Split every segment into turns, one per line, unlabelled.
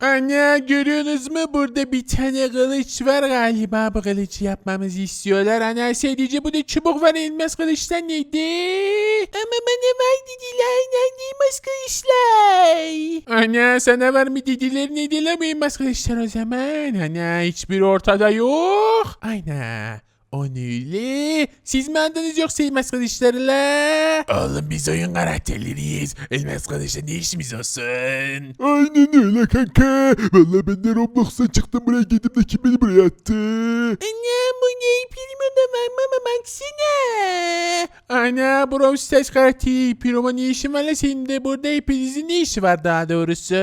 Anne görüyorsunuz mu burada bir tane kılıç var galiba bu kılıcı yapmamızı istiyorlar. Ana sadece bu da çubuk var elmas kılıçtan neydi? Ama bana var dediler elmas kılıçlar. Ana sana var mı dediler neydi la bu elmas kılıçlar o zaman? Ana hiçbir ortada yok. Aynen. O ne öyle? Siz mi andınız yoksa elmas kılıçlarla? Oğlum biz oyun karakterleriyiz. Elmas kılıçla ne işimiz olsun?
Aynen öyle kanka. Valla ben de Roblox'tan çıktım buraya gidip de kim beni buraya attı?
Anne bu ne primo da var mama baksana. Ana Brawl Stars karakteri primo ne işin var la senin de burada hepinizin ne işi var daha doğrusu.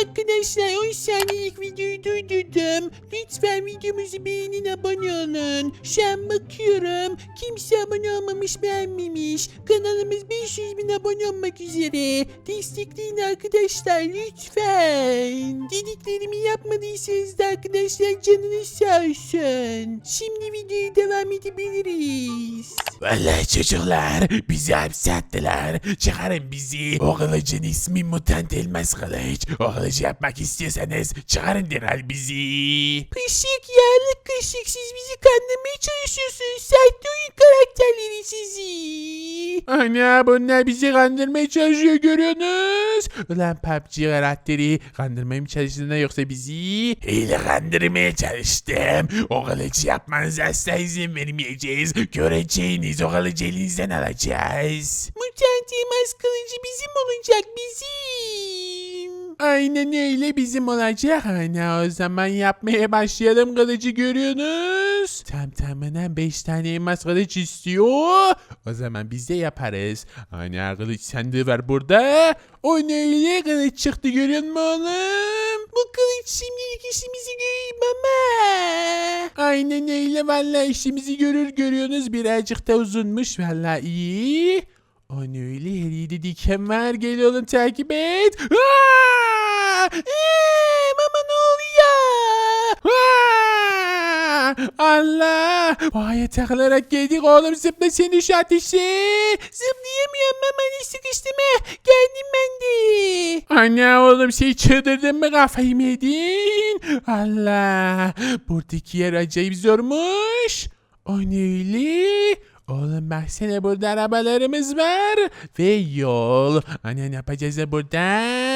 Arkadaşlar 10 saniyelik videoyu durdurdum. Lütfen videomuzu beğenin abone olun. Şu an bakıyorum. Kimse abone olmamış beğenmemiş. Kanalımız 500 bin abone olmak üzere. Destekleyin arkadaşlar lütfen. Dediklerimi yapmadıysanız da arkadaşlar canınız sağ olsun. Şimdi videoya devam edebiliriz. Vallahi çocuklar bizi hapse attılar. Çıkarın bizi. O kılıcın ismi mutant elmas kılıç. O kılıcı yapmak istiyorsanız çıkarın derhal bizi. Kışık yerli kışık siz bizi kandırmaya çalışıyorsunuz. Sahte oyun karakterleri sizi. Ana bunlar bizi kandırmaya çalışıyor görüyorsunuz. Ulan PUBG karakteri kandırmaya mı çalıştın da yoksa bizi? Öyle kandırmaya çalıştım. O kılıcı yapmanıza asla izin vermeyeceğiz. Göreceğiniz o kılıcı elinizden alacağız. Mutant elmas kılıcı bizim olacak bizim. Aynen öyle bizim olacak. Ana o zaman yapmaya başlayalım kılıcı görüyorsunuz. Tam tamına 5 tane elmas kılıç istiyor. O zaman biz de yaparız. Ana kılıç sandığı var burada. O ne öyle kılıç çıktı görüyor musun oğlum? Bu kılıç şimdilik işimizi görür baba. Aynen öyle valla işimizi görür görüyorsunuz. Birazcık da uzunmuş valla iyi. O öyle her yerde diken var. Gel oğlum takip et. Aa! Ee, mama ne oluyor? Aa! Allah! Vay takılarak geldik oğlum zıpla seni şu ateşe. Zıplayamıyorum mama ne sıkıştım he. Geldim ben de. Anne oğlum şey çıldırdın mı kafayı mı yedin? Allah! Buradaki yer acayip zormuş. O ne öyle? Oğlum baksana burada arabalarımız var ve yol. Anne ne yapacağız da burada?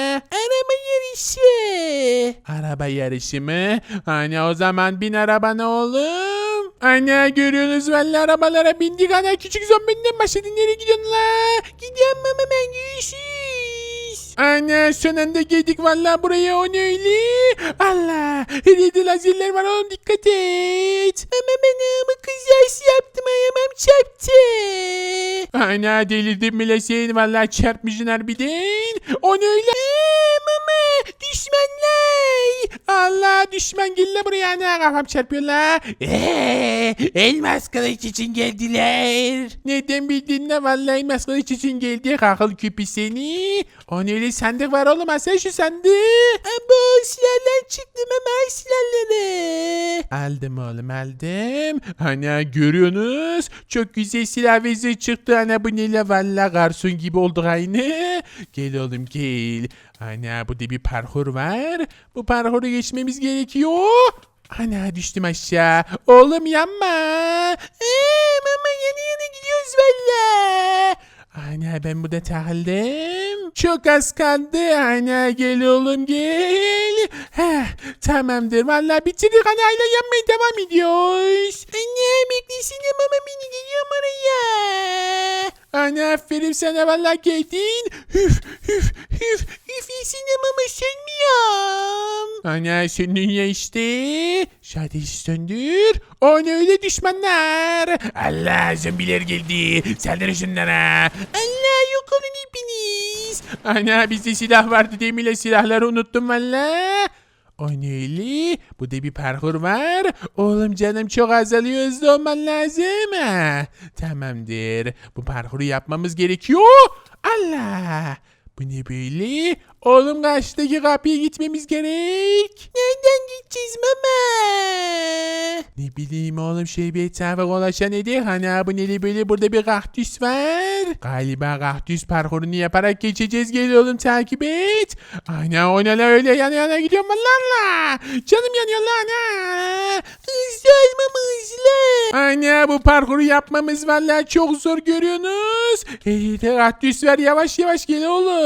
Araba yarışı. Mı? Anne o zaman bin arabana oğlum. Anne görüyorsunuz valla arabalara bindik ana küçük zombinden başladı nereye gidiyorsun la? Gidiyorum mama ben görüşürüz. Anne son anda geldik valla buraya o ne öyle? Allah her yerde lazerler var oğlum dikkat et. Ama ben ama kızarsı yaptım ayağım çarptı. Ana delirdim bile sen valla çarpmışsın harbiden. O ne öyle? mama düşmanlar. Allah düşman gel buraya ana kafam çarpıyor la. Eee elmas kılıç için geldiler. Neden bildin ne vallahi elmas kılıç için geldi kakıl küpü seni. O ne öyle sandık var oğlum sen şu sandığı. Bu silahlar çıktı mama silahları. Aldım oğlum aldım. Ana görüyorsunuz çok güzel silah ve zırh çıktı ana bu ne la valla garson gibi olduk aynı. Gel oğlum gel. Ana burada bir parkur var. Bu parkuru geçmemiz gerekiyor. Ana düştüm aşağı. Oğlum yanma. Ee, mama yana yana gidiyoruz valla. Ana ben burada takıldım. Çok az kaldı. Ana gel oğlum gel. Heh, tamamdır. Valla bitirdik. Ana hala yanmaya devam ediyoruz. Anne beklesene mama beni geliyorum oraya. Ana aferin sana valla geldin. Hüf hüf hüf iyisine mama sönmüyorum. Ana sönüyor işte. Şadi söndür. O ne öyle düşmanlar. Allah zombiler geldi. Saldırın şunlara. Allah yok olun hepiniz. Ana bizde silah vardı değil mi? la? Silahları unuttum valla. O ne öyle? Bu da bir parkur var. Oğlum canım çok azalıyor hızlı olman lazım. Ha, Tamamdır. Bu parkuru yapmamız gerekiyor. Allah. Bu ne böyle? Oğlum karşıdaki kapıya gitmemiz gerek. Nereden gideceğiz mama? Ne bileyim oğlum şey bir etrafa dolaşan nedir? Hani bu neli böyle burada bir kaktüs var. Galiba kaktüs parkurunu yaparak geçeceğiz. Gel oğlum takip et. Aynen oynalar öyle yana yana gidiyorum valla. Canım yanıyor lan ha. Hızlı olmam hızlı. Aynen bu parkuru yapmamız valla çok zor görüyorsunuz. Elinde kaktüs var yavaş yavaş gel oğlum.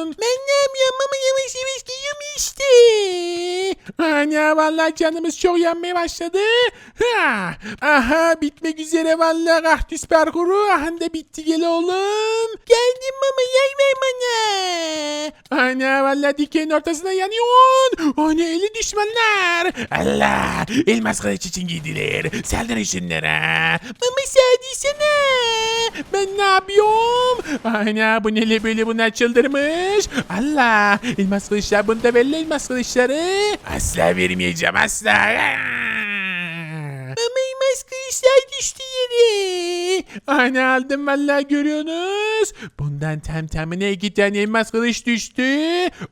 Ben ne yapıyorum ama yavaş yavaş geliyorum işte. Aynen valla canımız çok yanmaya başladı. Ha. Aha bitmek üzere valla kaktüs parkuru. Aha da bitti gel oğlum. Geldim mama yay ver bana. Ana valla dikenin ortasına yanıyorsun. Ne eli düşmanlar. Allah elmas kılıç için giydiler. Saldırın şunlara. Mama sadisene. Ben ne yapıyorum? Ana bu nele böyle bunlar çıldırmış. Allah elmas kılıçlar bunda belli elmas kılıçları. Asla vermeyeceğim asla. Mama elmas kılıçlar düştü yere. Ana aldım valla görüyorsunuz. Bundan tam tamına iki tane elmas kılıç düştü.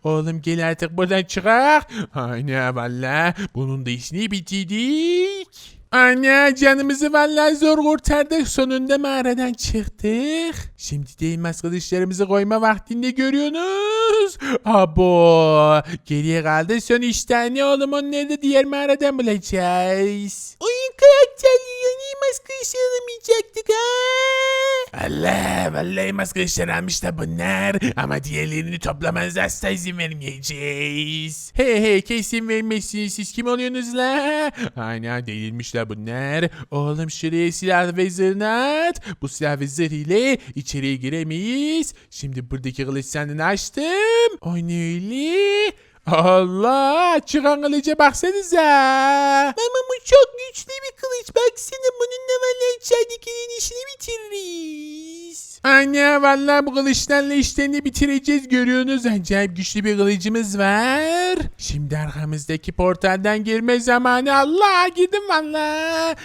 Oğlum gel artık buradan çıkar. Ana valla bunun da işini bitirdik. Anne canımızı vallahi zor kurtardık. Sonunda mağaradan çıktık. Şimdi de elmas kılıçlarımızı koyma vaktinde görüyorsunuz. Abo. Geriye kaldı son üç tane oğlum onları da diğer mağaradan bulacağız. Oyun karakterleri elmas kılıç alamayacaktık ha. Allah vallahi elmas kılıçlar almış da bunlar. Ama diğerlerini toplamanıza asla izin vermeyeceğiz. He he kesin vermezsiniz. Siz kim oluyorsunuz la? Aynen delirmişler bunlar. Oğlum şuraya silah ve zırhını at. Bu silah ve zırh ile içeriye giremeyiz. Şimdi buradaki kılıç sandığını açtım. O ne öyle? Allah çıkan kılıca baksanıza. Ama bu çok güçlü bir kılıç. Baksana bununla valla içeridekilerin işini bitiririz. Anne valla bu kılıçlarla işlerini bitireceğiz görüyorsunuz. Acayip güçlü bir kılıcımız var. Şimdi arkamızdaki portaldan girme zamanı. Allah girdim valla. Aa,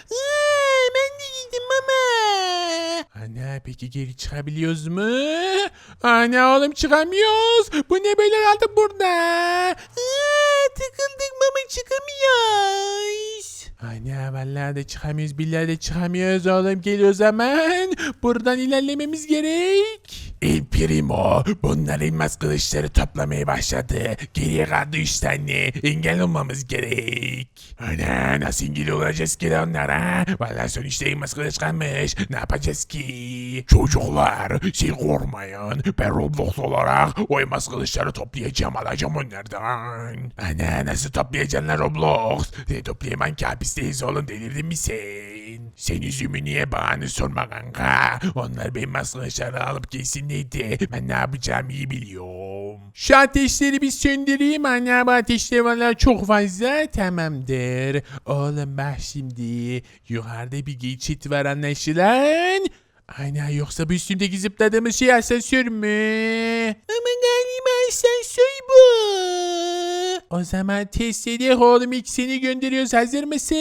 Ben de girdim mama. Ana peki geri çıkabiliyoruz mu? Ana oğlum çıkamıyoruz. Bu ne böyle kaldık burada? Aa, tıkıldık mama çıkamıyoruz. Ana vallahi de çıkamıyoruz billahi de çıkamıyoruz oğlum gel o zaman. Buradan ilerlememiz gerek. El Primo bunlar elmas kılıçları toplamaya başladı. Geriye kaldı üç tane. Engel olmamız gerek. Ana nasıl engel olacağız ki onlara? Vallahi sonuçta elmas kılıç kalmış. Ne yapacağız ki? Çocuklar siz korkmayın. Ben Roblox olarak o elmas kılıçları toplayacağım alacağım onlardan. Ana nasıl toplayacaksın Roblox? Ne toplayamam ki hapisteyiz oğlum delirdin mi sen? Sen üzümü niye bana sorma kanka? Onlar benim kılıçları alıp gelsin neydi? Ben ne yapacağımı iyi biliyorum. Şu ateşleri bir söndüreyim. Anne bu ateşler valla çok fazla. Tamamdır. Oğlum bak şimdi. Yukarıda bir geçit var anlaşılan. Aynen yoksa bu üstündeki zıpladığımız şey asansör mü? Ama galiba asansör bu. O zaman test edelim oğlum ilk seni gönderiyoruz. Hazır mısın?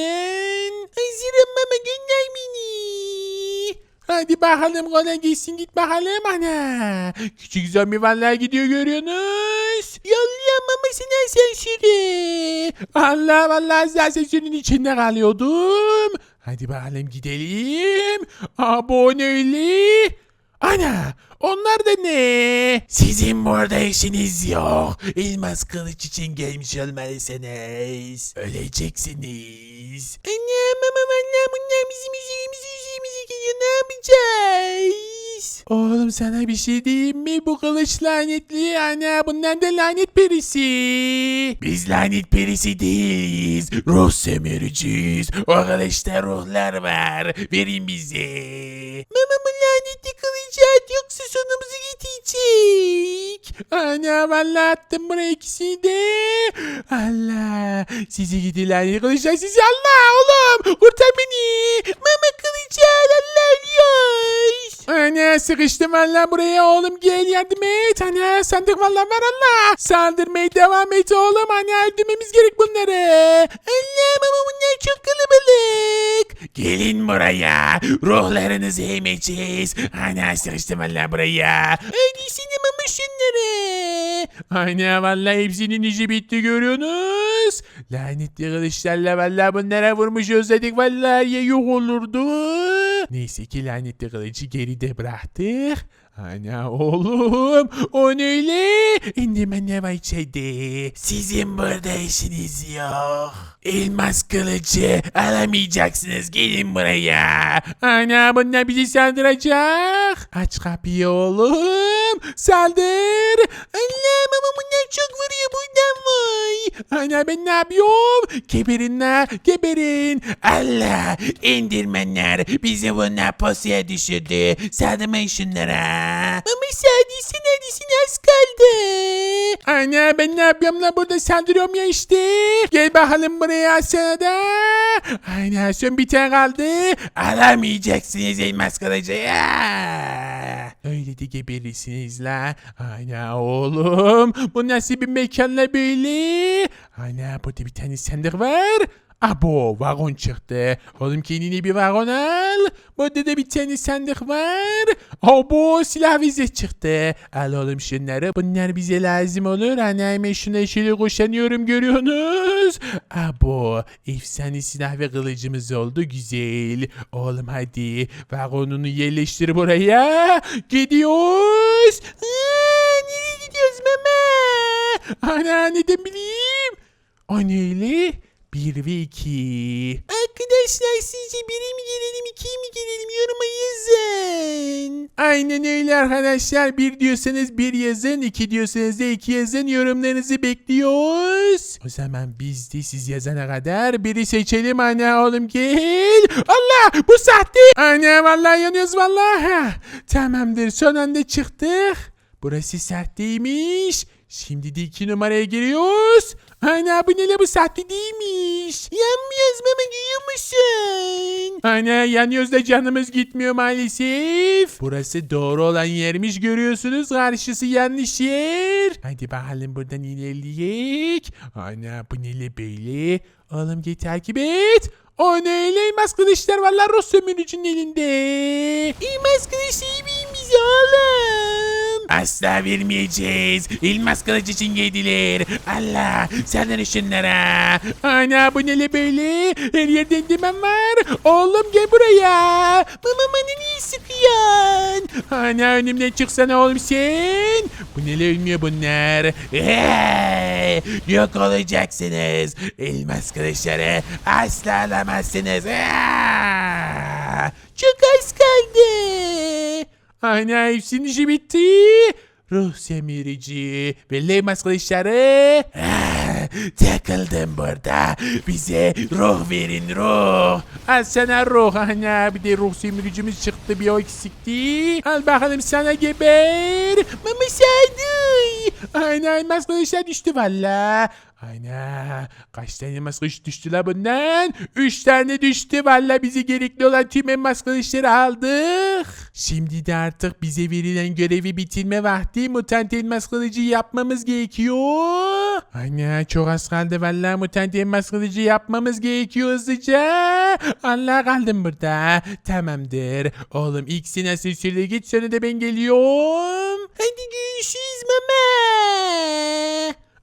Hazırım ama gönder beni. Hadi bakalım kolay gelsin git bakalım ana. Küçük zombi vallahi gidiyor görüyorsunuz. Yollayamam ama sen asansörü. Allah vallahi asansörün içinde kalıyordum. Hadi bakalım gidelim. Abone öyle. Ana onlar da ne? Sizin burada işiniz yok. Elmas kılıç için gelmiş olmalısınız. Öleceksiniz. Annem ama valla bunlar bizim üzerimize Oğlum sana bir şey diyeyim mi? Bu kılıç lanetli. Ana bunlar da lanet perisi. Biz lanet perisi değiliz. Ruh sömürücüyüz. O kılıçta ruhlar var. Verin bize. Mama bu lanetli kılıcı yoksa sonumuzu getirecek. Ana valla attım buraya ikisini de. Allah. Sizi gidi lanetli kılıçlar sizi Allah oğlum. Kurtar beni. Mama kılıcı al Allah. Ana sıkıştım valla buraya oğlum gel yardım et. Ana sandık valla var Allah. Saldırmaya devam et oğlum. Ana öldürmemiz gerek bunları. Allah ama bunlar çok kalabalık. Gelin buraya. Ruhlarınızı emeceğiz. Ana sıkıştım valla buraya. Hadi sinema şunları. Ana valla hepsinin işi bitti görüyorsunuz. Lanetli kılıçlarla valla bunlara vurmuş özledik valla ya yok olurdu. Neyse ki lanetli kılıcı geride bıraktık. Ana oğlum o ne öyle? İndirme ne var içeride? Sizin burada işiniz yok. Elmas kılıcı alamayacaksınız gelin buraya. Ana bunlar bizi saldıracak. Aç kapıyı oğlum. Saldır. Allah'ım ama bunlar çok vuruyor buradan vay. Ana ben ne yapıyorum? Geberin la geberin. Allah indirmenler bizi bunlar posuya düşürdü. Saldırmayın şunlara. Sadece neredesin az kaldı. Ana ben ne yapıyorum la burada saldırıyorum ya işte. Gel bakalım buraya sana da. Aynen son bir tane kaldı. Alamayacaksınız elmas kılıcı. Öyle de geberirsiniz la. Aynen oğlum. Bu nasıl bir mekan la böyle? Aynen burada bir tane sandık var. Abo vagon çıktı. Oğlum kendine bir vagon al. Burada da bir tane sandık var. Abo silah vize çıktı. Al oğlum şunları. Bunlar bize lazım olur. Hemen şuna şöyle koşanıyorum görüyorsunuz. Abo efsane silah ve kılıcımız oldu. Güzel. Oğlum hadi vagonunu yerleştir buraya. Gidiyoruz. Aa, nereye gidiyoruz mama? Ana neden bileyim? O neyle? 1 ve 2. Arkadaşlar sizce 1'e mi gelelim 2'ye mi gelelim yoruma yazın. Aynen öyle arkadaşlar. 1 diyorsanız 1 yazın. 2 diyorsanız da 2 yazın. Yorumlarınızı bekliyoruz. O zaman biz de siz yazana kadar biri seçelim ana oğlum gel. Allah bu sahte. Ana vallahi yanıyoruz vallahi. Tamamdır son anda çıktık. Burası sahteymiş. Şimdi de iki numaraya giriyoruz. Ana bu ne la bu sahte değilmiş. Yanmıyoruz mama görüyor musun? Ana yanıyoruz da canımız gitmiyor maalesef. Burası doğru olan yermiş görüyorsunuz. Karşısı yanlış yer. Hadi bakalım buradan ilerleyek. Ana bu ne la böyle? Oğlum gel takip et. O ne öyle elmas kılıçlar valla Rus sömürücünün elinde. Elmas kılıç iyi oğlum? Asla vermeyeceğiz. Elmas kılıç için geldiler. Allah senden şunlara. Ana bu ne böyle? Her yerde demem var. Oğlum gel buraya. Mama bana niye sıkıyorsun? Ana önümden çıksana oğlum sen. Bu ne ölmüyor bunlar. Hey, yok olacaksınız. Elmas kılıçları asla alamazsınız. Çok az kaldı. Ana hepsinin işi bitti. Ruh semirici ve leymas kılıçları. Ah, Takıldım burada. Bize ruh verin ruh. Al sana ruh ana. Bir de ruh semiricimiz çıktı bir o eksikti. Al bakalım sana geber. Mama saydı. Aynen elmas kılıçlar düştü valla. Aynen. Kaç tane elmas kılıç düştü la bundan? Üç tane düştü valla bizi gerekli olan tüm elmas kılıçları aldık. Şimdi de artık bize verilen görevi bitirme vakti mutant elmas kılıcı yapmamız gerekiyor. Aynen çok az kaldı valla mutant elmas yapmamız gerekiyor hızlıca. Allah kaldım burada. Tamamdır. Oğlum ilk sen asansörle git sonra da ben geliyorum. Hadi görüşürüz mama.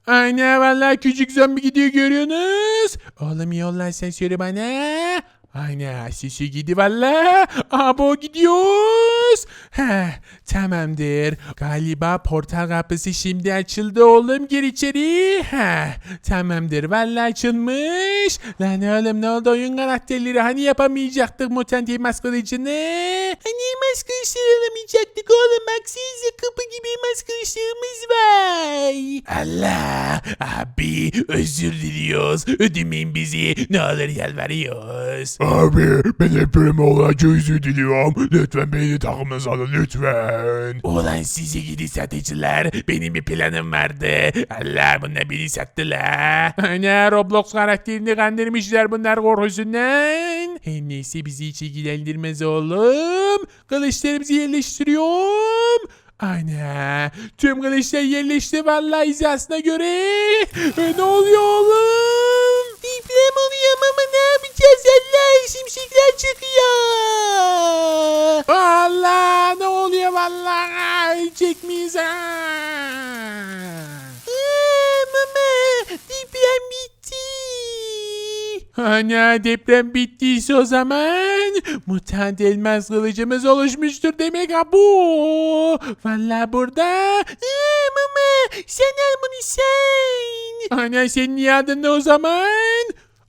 Aynen vallahi küçük zombi gidiyor görüyorsunuz. Oğlum yolla sen söyle bana. Aynen sesi gidi valla. Abo gidiyoruz. Heh, tamamdır. Galiba portal kapısı şimdi açıldı oğlum gir içeri. Heh, tamamdır valla açılmış. Lan oğlum ne oldu oyun karakterleri hani yapamayacaktık mutant elmas kılıcını. Hani elmas kılıçları alamayacaktık oğlum baksanıza kapı gibi elmas kılıçlarımız var. Allah abi özür diliyoruz. Ödemeyin bizi. Ne olur yalvarıyoruz.
Abi ben hep olarak özür diliyorum. Lütfen beni de takımınıza alın lütfen.
Ulan sizi gidi satıcılar. Benim bir planım vardı. Allah bunlar beni sattılar. Ne Roblox karakterini kandırmışlar bunlar korkusundan. Her neyse bizi hiç ilgilendirmez oğlum. Kılıçlarımızı yerleştiriyorum. Ana tüm kılıçlar yerleşti vallahi hizasına göre. E, ne oluyor oğlum? Deprem oluyor ama ne yapacağız Allah şimşekler pizza. Aa, ee, mama deprem bitti. Ana deprem bittiyse o zaman mutant elmas kılıcımız oluşmuştur demek ha bu. Valla burada. Aa, mama sen al bunu sen. Ana senin niye adın ne o zaman?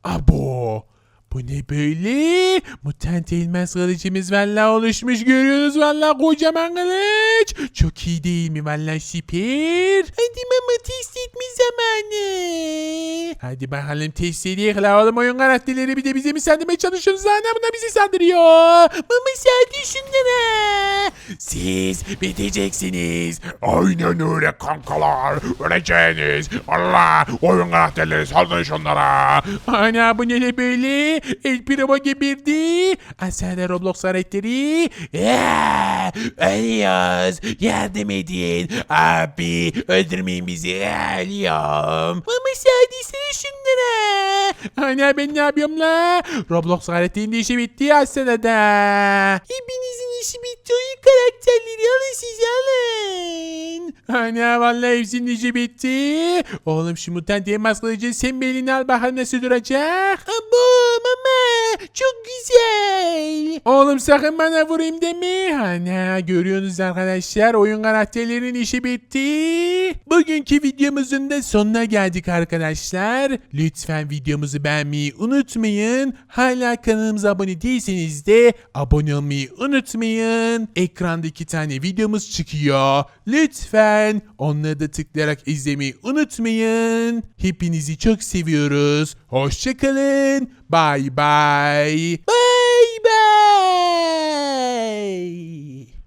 Abo. Bu ne böyle? Mutant elmas kılıcımız valla oluşmuş görüyoruz valla kocaman kılıç. Çok iyi değil mi valla süper. Hadi mama test etme zamanı. Hadi bakalım test edelim oğlum oyun karakterleri bir de bize mi sandırmaya çalışıyorsunuz lan buna bizi sandırıyor. Mama sadece şunlara. Siz biteceksiniz.
Aynen öyle kankalar. Öleceğiniz. Allah oyun karakterleri saldırın şunlara.
Ana bu ne böyle? El Primo gebirdi. Aşağıda Roblox karakteri. Ölüyoruz. Yardım edin. Abi öldürmeyin bizi. Ölüyorum. Ama sadece şunlara. Ana ben ne yapıyorum la? Roblox karakterinin işi bitti aslında da. Hepinizin işi bitti. Oyun karakterleri alın siz alın. Ana vallahi hepsinin işi bitti. Oğlum şu mutant elmas kılıcı sen bir elini al bakalım nasıl duracak. Abo mama çok güzel. Oğlum sakın bana vurayım deme. Ana görüyorsunuz arkadaşlar oyun karakterlerin işi bitti. Bugünkü videomuzun da sonuna geldik arkadaşlar. Lütfen videomuzu videomuzu beğenmeyi unutmayın. Hala kanalımıza abone değilseniz de abone olmayı unutmayın. Ekranda iki tane videomuz çıkıyor. Lütfen onları da tıklayarak izlemeyi unutmayın. Hepinizi çok seviyoruz. Hoşçakalın. Bye bye. Bye bye.